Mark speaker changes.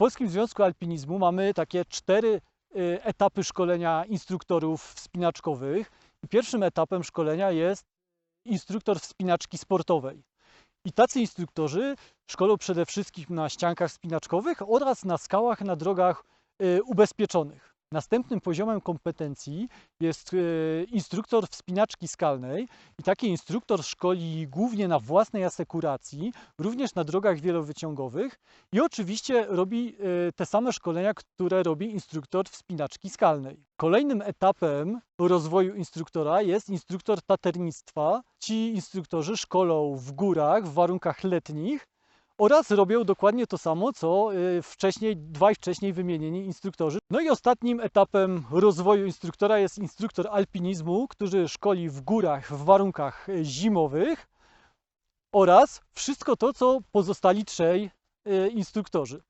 Speaker 1: Polskim Związku Alpinizmu mamy takie cztery y, etapy szkolenia instruktorów wspinaczkowych. Pierwszym etapem szkolenia jest instruktor wspinaczki sportowej. I tacy instruktorzy szkolą przede wszystkim na ściankach wspinaczkowych oraz na skałach na drogach y, ubezpieczonych. Następnym poziomem kompetencji jest y, instruktor wspinaczki skalnej i taki instruktor szkoli głównie na własnej asekuracji, również na drogach wielowyciągowych i oczywiście robi y, te same szkolenia, które robi instruktor wspinaczki skalnej. Kolejnym etapem rozwoju instruktora jest instruktor taternictwa. Ci instruktorzy szkolą w górach w warunkach letnich oraz robią dokładnie to samo, co y, wcześniej, dwaj wcześniej wymienieni instruktorzy. No i ostatnim etapem rozwoju instruktora jest instruktor alpinizmu, który szkoli w górach w warunkach y, zimowych oraz wszystko to, co pozostali trzej y, instruktorzy.